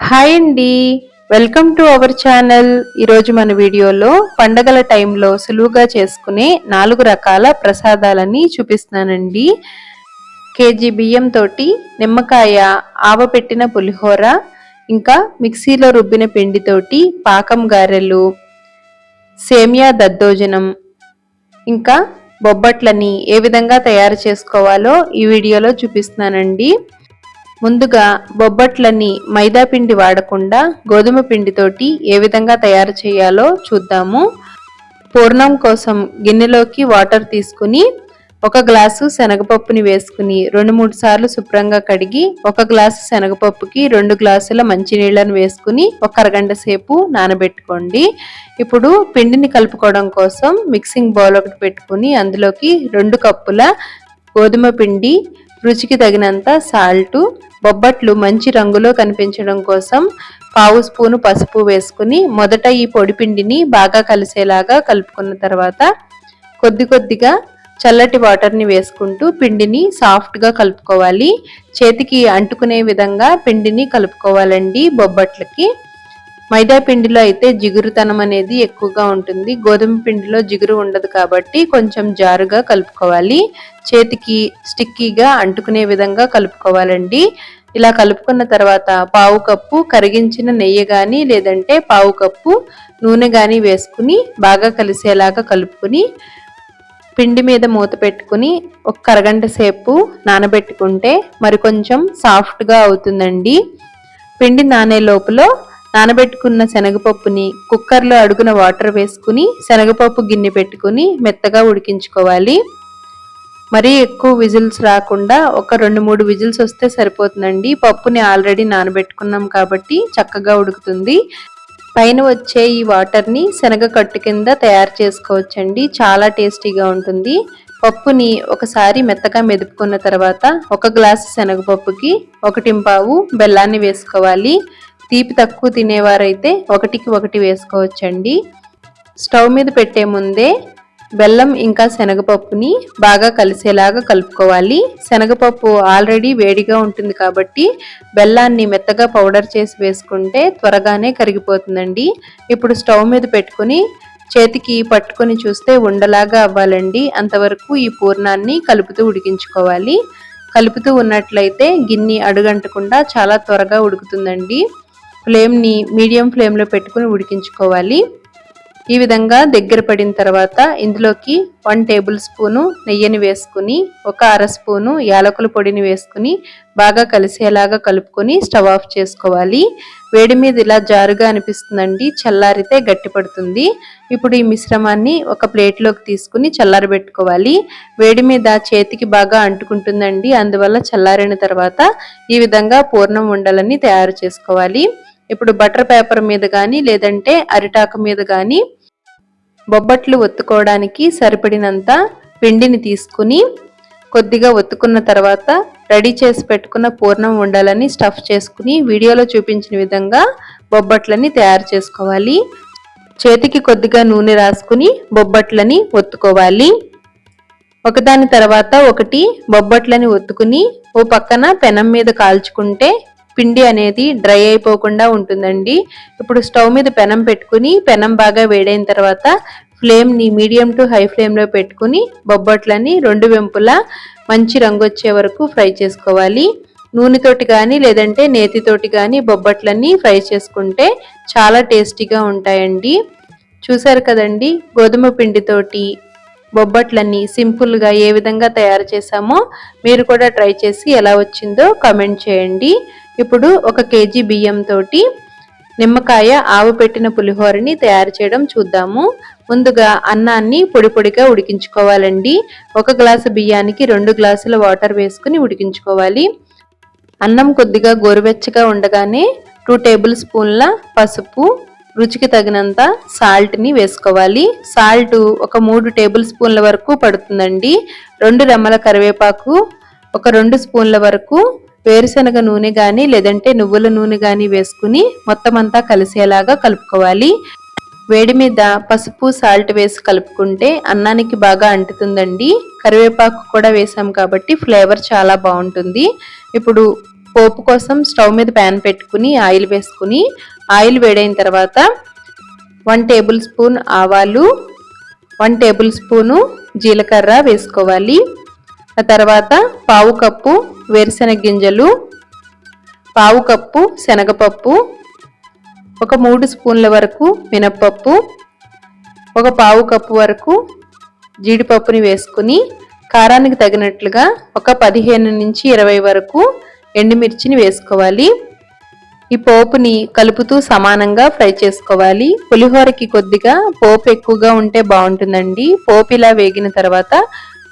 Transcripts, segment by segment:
Hi అండి. Welcome to our channel. ఈరోజు మన వీడియోలో పండగల టైంలో సులువుగా చేసుకునే నాలుగు రకాల ప్రసాదాలని చూపిస్తున్నానండి. కేజీ బియ్యం తోటి నిమ్మకాయ ఆవపెట్టిన పులిహోర ఇంకా మిక్సీలో రుబ్బిన పిండితోటి పాకం గారెలు సేమియా దద్దోజనం ఇంకా బొబ్బట్లని ఏ విధంగా తయారు చేసుకోవాలో ఈ వీడియోలో చూపిస్తున్నానండి. ముందుగా బొబ్బట్లని మైదా పిండి వాడకుండా గోధుమ పిండితోటి ఏ విధంగా తయారు చేయాలో చూద్దాము. పూర్ణం కోసం గిన్నెలోకి వాటర్ తీసుకుని ఒక గ్లాసు శనగపప్పుని వేసుకుని రెండు మూడు సార్లు శుభ్రంగా కడిగి ఒక గ్లాసు శనగపప్పుకి రెండు గ్లాసుల మంచినీళ్ళను వేసుకుని ఒక అరగంట సేపు నానబెట్టుకోండి. ఇప్పుడు పిండిని కలుపుకోవడం కోసం మిక్సింగ్ బౌల్ ఒకటి పెట్టుకుని అందులోకి రెండు కప్పుల గోధుమ పిండి రుచికి తగినంత సాల్టు బొబ్బట్లు మంచి రంగులో కనిపించడం కోసం పావు స్పూను పసుపు వేసుకుని మొదట ఈ పొడిపిండిని బాగా కలిసేలాగా కలుపుకున్న తర్వాత కొద్ది కొద్దిగా చల్లటి వాటర్ని వేసుకుంటూ పిండిని సాఫ్ట్గా కలుపుకోవాలి. చేతికి అంటుకునే విధంగా పిండిని కలుపుకోవాలండి బొబ్బట్లకి. మైదా పిండిలో అయితే జిగురుతనం అనేది ఎక్కువగా ఉంటుంది. గోధుమ పిండిలో జిగురు ఉండదు కాబట్టి కొంచెం జారుగా కలుపుకోవాలి. చేతికి స్టిక్కీగా అంటుకునే విధంగా కలుపుకోవాలండి. ఇలా కలుపుకున్న తర్వాత పావు కప్పు కరిగించిన నెయ్యి కానీ లేదంటే పావు కప్పు నూనె కానీ వేసుకుని బాగా కలిసేలాగా కలుపుకుని పిండి మీద మూత పెట్టుకుని ఒక అరగంట సేపు నానబెట్టుకుంటే మరి కొంచెం సాఫ్ట్గా అవుతుందండి. పిండి నానే లోపల నానబెట్టుకున్న శనగపప్పుని కుక్కర్లో అడుగున వాటర్ వేసుకుని శనగపప్పు గిన్నె పెట్టుకుని మెత్తగా ఉడికించుకోవాలి. మరీ ఎక్కువ విజిల్స్ రాకుండా ఒక రెండు మూడు విజిల్స్ వస్తే సరిపోతుందండి. పప్పుని ఆల్రెడీ నానబెట్టుకున్నాం కాబట్టి చక్కగా ఉడుకుతుంది. పైన వచ్చే ఈ వాటర్ని శనగ కట్టు కింద తయారు చేసుకోవచ్చండి. చాలా టేస్టీగా ఉంటుంది. పప్పుని ఒకసారి మెత్తగా మెదుపుకున్న తర్వాత ఒక గ్లాసు శనగపప్పుకి ఒకటింపావు బెల్లాన్ని వేసుకోవాలి. తీపి తక్కువ తినేవారైతే ఒకటికి ఒకటి వేసుకోవచ్చండి. స్టవ్ మీద పెట్టే ముందే బెల్లం ఇంకా శనగపప్పుని బాగా కలిసేలాగా కలుపుకోవాలి. శనగపప్పు ఆల్రెడీ వేడిగా ఉంటుంది కాబట్టి బెల్లాన్ని మెత్తగా పౌడర్ చేసి వేసుకుంటే త్వరగానే కరిగిపోతుందండి. ఇప్పుడు స్టవ్ మీద పెట్టుకుని చేతికి పట్టుకొని చూస్తే ఉండలాగా అవ్వాలండి. అంతవరకు ఈ పూర్ణాన్ని కలుపుతూ ఉడికించుకోవాలి. కలుపుతూ ఉన్నట్లయితే గిన్నె అడుగంటకుండా చాలా త్వరగా ఉడుకుతుందండి. ఫ్లేమ్ని మీడియం ఫ్లేమ్లో పెట్టుకుని ఉడికించుకోవాలి. ఈ విధంగా దగ్గర పడిన తర్వాత ఇందులోకి వన్ టేబుల్ స్పూను నెయ్యిని వేసుకుని ఒక అర స్పూను యాలకుల పొడిని వేసుకుని బాగా కలిసేలాగా కలుపుకొని స్టవ్ ఆఫ్ చేసుకోవాలి. వేడి మీద ఇలా జారుగా అనిపిస్తుందండి చల్లారితే గట్టిపడుతుంది ఇప్పుడు ఈ మిశ్రమాన్ని ఒక ప్లేట్లోకి తీసుకుని చల్లారబెట్టుకోవాలి. వేడి మీద చేతికి బాగా అంటుకుంటుందండి అందువల్ల చల్లారిన తర్వాత ఈ విధంగా పూర్ణం ఉండలని తయారు చేసుకోవాలి. ఇప్పుడు బటర్ పేపర్ మీద కానీ లేదంటే అరిటాకు మీద కానీ బొబ్బట్లు ఒత్తుకోవడానికి సరిపడినంత పిండిని తీసుకుని కొద్దిగా ఒత్తుకున్న తర్వాత రెడీ చేసి పెట్టుకున్న పూర్ణం ఉండాలని స్టఫ్ చేసుకుని వీడియోలో చూపించిన విధంగా బొబ్బట్లని తయారు చేసుకోవాలి. చేతికి కొద్దిగా నూనె రాసుకుని బొబ్బట్లని ఒత్తుకోవాలి. ఒకదాని తర్వాత ఒకటి బొబ్బట్లని ఒత్తుకుని ఓ పక్కన పెనం మీద కాల్చుకుంటే పిండి అనేది డ్రై అయిపోకుండా ఉంటుందండి. ఇప్పుడు స్టవ్ మీద పెనం పెట్టుకుని పెనం బాగా వేడైన తర్వాత ఫ్లేమ్ని మీడియం టు హై ఫ్లేమ్లో పెట్టుకుని బొబ్బట్లని రెండు వెంపులా మంచి రంగు వచ్చే వరకు ఫ్రై చేసుకోవాలి. నూనెతోటి కానీ లేదంటే నేతితోటి కానీ బొబ్బట్లన్నీ ఫ్రై చేసుకుంటే చాలా టేస్టీగా ఉంటాయండి. చూసారు కదండి గోధుమ పిండితోటి బొబ్బట్లన్నీ సింపుల్గా ఏ విధంగా తయారు చేసామో మీరు కూడా ట్రై చేసి ఎలా వచ్చిందో కామెంట్ చేయండి. ఇప్పుడు ఒక కేజీ బియ్యంతో నిమ్మకాయ ఆవు పెట్టిన పులిహోరని తయారు చేయడం చూద్దాము. ముందుగా అన్నాన్ని పొడి పొడిగా ఉడికించుకోవాలండి. ఒక గ్లాసు బియ్యానికి రెండు గ్లాసుల వాటర్ వేసుకుని ఉడికించుకోవాలి. అన్నం కొద్దిగా గోరువెచ్చగా ఉండగానే టూ టేబుల్ స్పూన్ల పసుపు రుచికి తగినంత సాల్ట్ని వేసుకోవాలి. సాల్ట్ ఒక మూడు టేబుల్ స్పూన్ల వరకు పడుతుందండి. రెండు రెమ్మల కరివేపాకు ఒక రెండు స్పూన్ల వరకు వేరుశనగ నూనె కానీ లేదంటే నువ్వుల నూనె కానీ వేసుకుని మొత్తం అంతా కలిసేలాగా కలుపుకోవాలి. వేడి మీద పసుపు సాల్ట్ వేసి కలుపుకుంటే అన్నానికి బాగా అంటుతుందండి. కరివేపాకు కూడా వేసాం కాబట్టి ఫ్లేవర్ చాలా బాగుంటుంది. ఇప్పుడు పోపు కోసం స్టవ్ మీద ప్యాన్ పెట్టుకుని ఆయిల్ వేసుకుని ఆయిల్ వేడైన తర్వాత వన్ టేబుల్ స్పూన్ ఆవాలు వన్ టేబుల్ స్పూను జీలకర్ర వేసుకోవాలి. ఆ తర్వాత పావు కప్పు వేరుశెనగ గింజలు పావు కప్పు శనగపప్పు ఒక మూడు స్పూన్ల వరకు మినప్పప్పు ఒక పావు కప్పు వరకు జీడిపప్పుని వేసుకుని కారానికి తగినట్లుగా ఒక పదిహేను నుంచి ఇరవై వరకు ఎండుమిర్చిని వేసుకోవాలి. ఈ పోపుని కలుపుతూ సమానంగా ఫ్రై చేసుకోవాలి. పులిహోరకి కొద్దిగా పోపు ఎక్కువగా ఉంటే బాగుంటుందండి. పోపు ఇలా వేగిన తర్వాత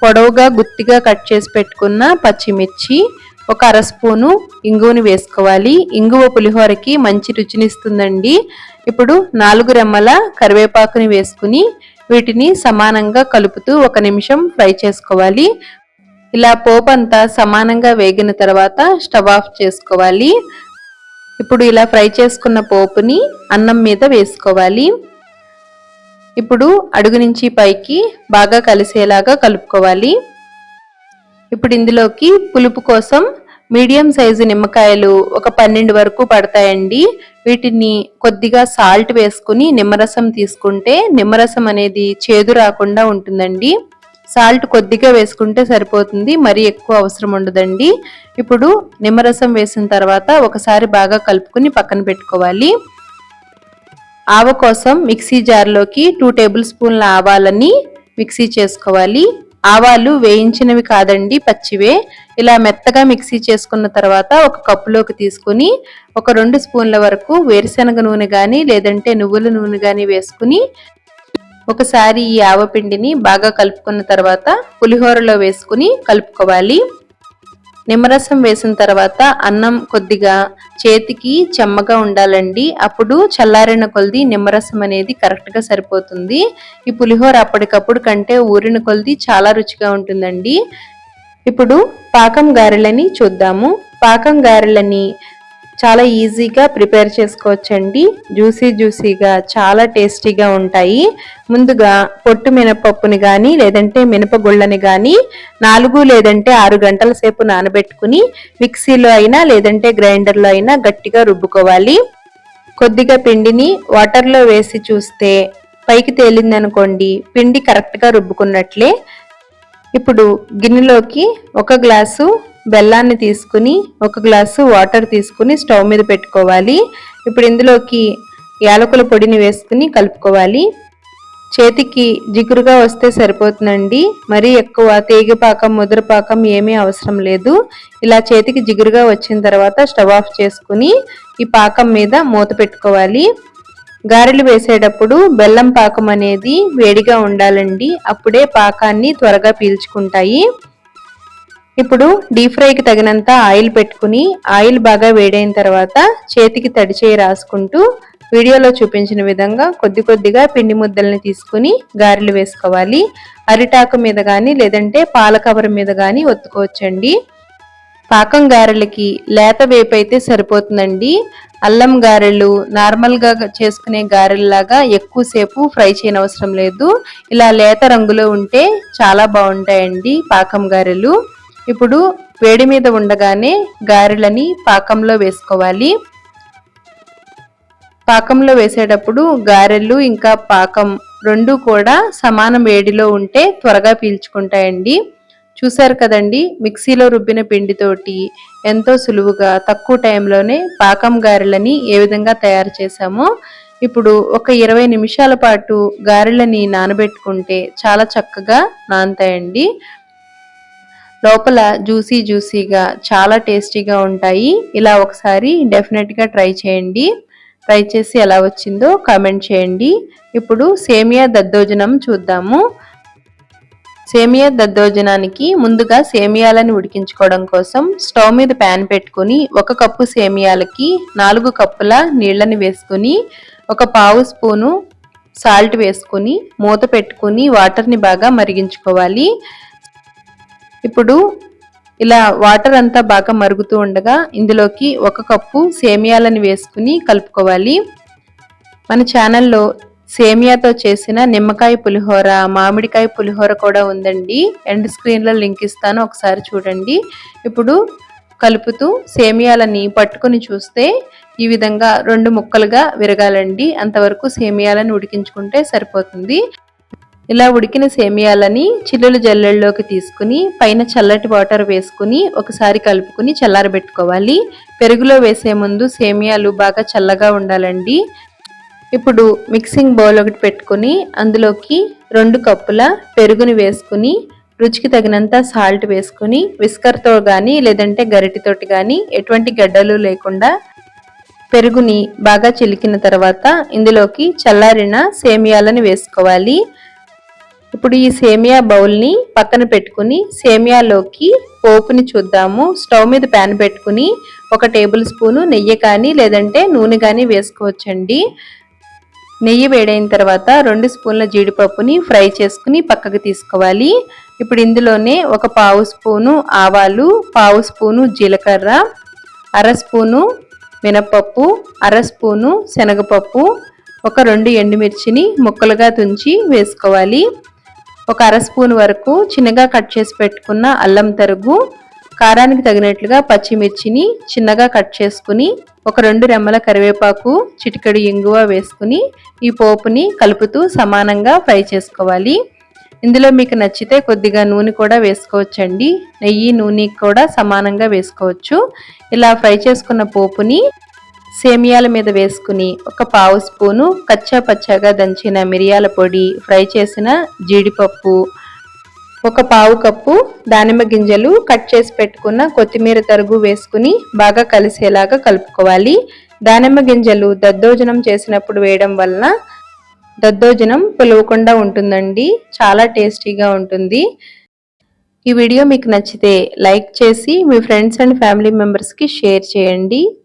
పొడవుగా గుత్తిగా కట్ చేసి పెట్టుకున్న పచ్చిమిర్చి ఒక అర స్పూను ఇంగువని వేసుకోవాలి. ఇంగువ పులిహోరకి మంచి రుచినిస్తుందండి. ఇప్పుడు నాలుగు రెమ్మల కరివేపాకుని వేసుకుని వీటిని సమానంగా కలుపుతూ ఒక నిమిషం ఫ్రై చేసుకోవాలి. ఇలా పోపు అంతా సమానంగా వేగిన తర్వాత స్టవ్ ఆఫ్ చేసుకోవాలి. ఇప్పుడు ఇలా ఫ్రై చేసుకున్న పోపుని అన్నం మీద వేసుకోవాలి. ఇప్పుడు అడుగు నుంచి పైకి బాగా కలిసేలాగా కలుపుకోవాలి. ఇప్పుడు ఇందులోకి పులుపు కోసం మీడియం సైజు నిమ్మకాయలు ఒక పన్నెండు వరకు పడతాయండి. వీటిని కొద్దిగా సాల్ట్ వేసుకుని నిమ్మరసం తీసుకుంటే నిమ్మరసం అనేది చేదు రాకుండా ఉంటుందండి. సాల్ట్ కొద్దిగా వేసుకుంటే సరిపోతుంది మరీ ఎక్కువ అవసరం ఉండదండి. ఇప్పుడు నిమ్మరసం వేసిన తర్వాత ఒకసారి బాగా కలుపుకుని పక్కన పెట్టుకోవాలి. ఆవ కోసం మిక్సీ జార్లోకి టూ టేబుల్ స్పూన్ల ఆవాలని మిక్సీ చేసుకోవాలి. ఆవాలు వేయించినవి కాదండి పచ్చివే. ఇలా మెత్తగా మిక్సీ చేసుకున్న తర్వాత ఒక కప్పులోకి తీసుకుని ఒక రెండు స్పూన్ల వరకు వేరుశనగ నూనె కానీ లేదంటే నువ్వుల నూనె కానీ వేసుకుని ఒకసారి ఈ ఆవపిండిని బాగా కలుపుకున్న తర్వాత పులిహోరలో వేసుకుని కలుపుకోవాలి. నిమ్మరసం వేసిన తర్వాత అన్నం కొద్దిగా చేతికి చెమ్మగా ఉండాలండి. అప్పుడు చల్లారిన కొలది నిమ్మరసం అనేది కరెక్ట్గా సరిపోతుంది. ఈ పులిహోర అప్పటికప్పుడు కంటే ఊరిన కొలది చాలా రుచిగా ఉంటుందండి. ఇప్పుడు పాకం గారెలని చూద్దాము. పాకం గారెలని చాలా ఈజీగా ప్రిపేర్ చేసుకోవచ్చండి. జ్యూసీ జ్యూసీగా చాలా టేస్టీగా ఉంటాయి. ముందుగా పొట్టు మినపప్పుని కానీ లేదంటే మినపగుళ్ళని కానీ నాలుగు లేదంటే ఆరు గంటల సేపు నానబెట్టుకుని మిక్సీలో అయినా లేదంటే గ్రైండర్లో అయినా గట్టిగా రుబ్బుకోవాలి. కొద్దిగా పిండిని వాటర్లో వేసి చూస్తే పైకి తేలిందనుకోండి పిండి కరెక్ట్గా రుబ్బుకున్నట్లే. ఇప్పుడు గిన్నెలోకి ఒక గ్లాసు బెల్లాన్ని తీసుకుని ఒక గ్లాసు వాటర్ తీసుకుని స్టవ్ మీద పెట్టుకోవాలి. ఇప్పుడు ఇందులోకి యాలకుల పొడిని వేసుకుని కలుపుకోవాలి. చేతికి జిగురుగా వస్తే సరిపోతుందండి. మరీ ఎక్కువ తేగిపాకం ముద్రపాకం ఏమీ అవసరం లేదు. ఇలా చేతికి జిగురుగా వచ్చిన తర్వాత స్టవ్ ఆఫ్ చేసుకుని ఈ పాకం మీద మూత పెట్టుకోవాలి. గారెలు వేసేటప్పుడు బెల్లం పాకం అనేది వేడిగా ఉండాలండి. అప్పుడే పాకాన్ని త్వరగా పీల్చుకుంటాయి. ఇప్పుడు డీప్ ఫ్రైకి తగినంత ఆయిల్ పెట్టుకుని ఆయిల్ బాగా వేడైన తర్వాత చేతికి తడిచేయి రాసుకుంటూ వీడియోలో చూపించిన విధంగా కొద్ది కొద్దిగా పిండి ముద్దల్ని తీసుకుని గారెలు వేసుకోవాలి. అరిటాకు మీద కానీ లేదంటే పాల కవర్ మీద కానీ ఒత్తుకోవచ్చండి. పాకం గారెలకి లేత వేపు అయితే సరిపోతుందండి. అల్లం గారెలు నార్మల్గా చేసుకునే గారెల్లాగా ఎక్కువసేపు ఫ్రై చేయనవసరం లేదు. ఇలా లేత రంగులో ఉంటే చాలా బాగుంటాయండి పాకం గారెలు. ఇప్పుడు వేడి మీద ఉండగానే గారెలని పాకంలో వేసుకోవాలి. పాకంలో వేసేటప్పుడు గారెలు ఇంకా పాకం రెండు కూడా సమానం వేడిలో ఉంటే త్వరగా పీల్చుకుంటాయండి. చూశారు కదండి మిక్సీలో రుబ్బిన పిండితోటి ఎంతో సులువుగా తక్కువ టైంలోనే పాకం గారెలని ఏ విధంగా తయారు చేశామో ఇప్పుడు ఒక ఇరవై నిమిషాల పాటు గారెలని నానబెట్టుకుంటే చాలా చక్కగా నానతాయండి. లోపల జ్యూసీ జ్యూసీగా చాలా టేస్టీగా ఉంటాయి. ఇలా ఒకసారి డెఫినెట్గా ట్రై చేయండి. ట్రై చేసి ఎలా వచ్చిందో కామెంట్ చేయండి. ఇప్పుడు సేమియా దద్దోజనం చూద్దాము. సేమియా దద్దోజనానికి ముందుగా సేమియాలను ఉడికించుకోవడం కోసం స్టవ్ మీద ప్యాన్ పెట్టుకుని ఒక కప్పు సేమియాలకి నాలుగు కప్పుల నీళ్ళని వేసుకుని ఒక పావు స్పూను సాల్ట్ వేసుకుని మూత పెట్టుకుని వాటర్ని బాగా మరిగించుకోవాలి. ఇప్పుడు ఇలా వాటర్ అంతా బాగా మరుగుతూ ఉండగా ఇందులోకి ఒక కప్పు సేమియాలను వేసుకుని కలుపుకోవాలి. మన ఛానల్లో సేమియాతో చేసిన నిమ్మకాయ పులిహోర మామిడికాయ పులిహోర కూడా ఉందండి. ఎండ్ స్క్రీన్లో లింక్ ఇస్తాను ఒకసారి చూడండి. ఇప్పుడు కలుపుతూ సేమియాలని పట్టుకుని చూస్తే ఈ విధంగా రెండు ముక్కలుగా విరగాలండి. అంతవరకు సేమియాలను ఉడికించుకుంటే సరిపోతుంది. ఇలా ఉడికిన సేమియాలని చిల్లుల జల్లెల్లోకి తీసుకుని పైన చల్లటి వాటర్ వేసుకుని ఒకసారి కలుపుకుని చల్లారబెట్టుకోవాలి. పెరుగులో వేసే ముందు సేమియాలు బాగా చల్లగా ఉండాలండి. ఇప్పుడు మిక్సింగ్ బౌల్ ఒకటి పెట్టుకుని అందులోకి రెండు కప్పుల పెరుగుని వేసుకుని రుచికి తగినంత సాల్ట్ వేసుకుని విస్కర్తో కానీ లేదంటే గరిటితోటి కానీ ఎటువంటి గడ్డలు లేకుండా పెరుగుని బాగా చిలికిన తర్వాత ఇందులోకి చల్లారిన సేమియాలను వేసుకోవాలి. ఇప్పుడు ఈ సేమియా బౌల్ని పక్కన పెట్టుకుని సేమియాలోకి పోపుని చూద్దాము. స్టవ్ మీద ప్యాన్ పెట్టుకుని ఒక టేబుల్ స్పూను నెయ్యి కానీ లేదంటే నూనె కానీ వేసుకోవచ్చండి. నెయ్యి వేడైన తర్వాత రెండు స్పూన్ల జీడిపప్పుని ఫ్రై చేసుకుని పక్కకు తీసుకోవాలి. ఇప్పుడు ఇందులోనే ఒక పావు స్పూను ఆవాలు పావు స్పూను జీలకర్ర అర స్పూను మినపప్పు అర స్పూను శనగపప్పు ఒక రెండు ఎండుమిర్చిని ముక్కలుగా తుంచి వేసుకోవాలి. ఒక అర స్పూన్ వరకు చిన్నగా కట్ చేసి పెట్టుకున్న అల్లం తరుగు కారానికి తగినట్లుగా పచ్చిమిర్చిని చిన్నగా కట్ చేసుకుని ఒక రెండు రెమ్మల కరివేపాకు చిటికెడు ఇంగువ వేసుకుని ఈ పోపుని కలుపుతూ సమానంగా ఫ్రై చేసుకోవాలి. ఇందులో మీకు నచ్చితే కొద్దిగా నూనె కూడా వేసుకోవచ్చండి. నెయ్యి నూనె కూడా సమానంగా వేసుకోవచ్చు. ఇలా ఫ్రై చేసుకున్న పోపుని సేమియాల మీద వేసుకుని ఒక పావు స్పూను కచ్చా పచ్చాగా దంచిన మిరియాల పొడి ఫ్రై చేసిన జీడిపప్పు ఒక పావు కప్పు దానిమ్మ గింజలు కట్ చేసి పెట్టుకున్న కొత్తిమీర తరుగు వేసుకుని బాగా కలిసేలాగా కలుపుకోవాలి. దానిమ్మ గింజలు దద్దోజనం చేసినప్పుడు వేయడం వలన దద్దోజనం పులవకుండా ఉంటుందండి. చాలా టేస్టీగా ఉంటుంది. ఈ వీడియో మీకు నచ్చితే లైక్ చేసి మీ ఫ్రెండ్స్ అండ్ ఫ్యామిలీ మెంబర్స్కి షేర్ చేయండి.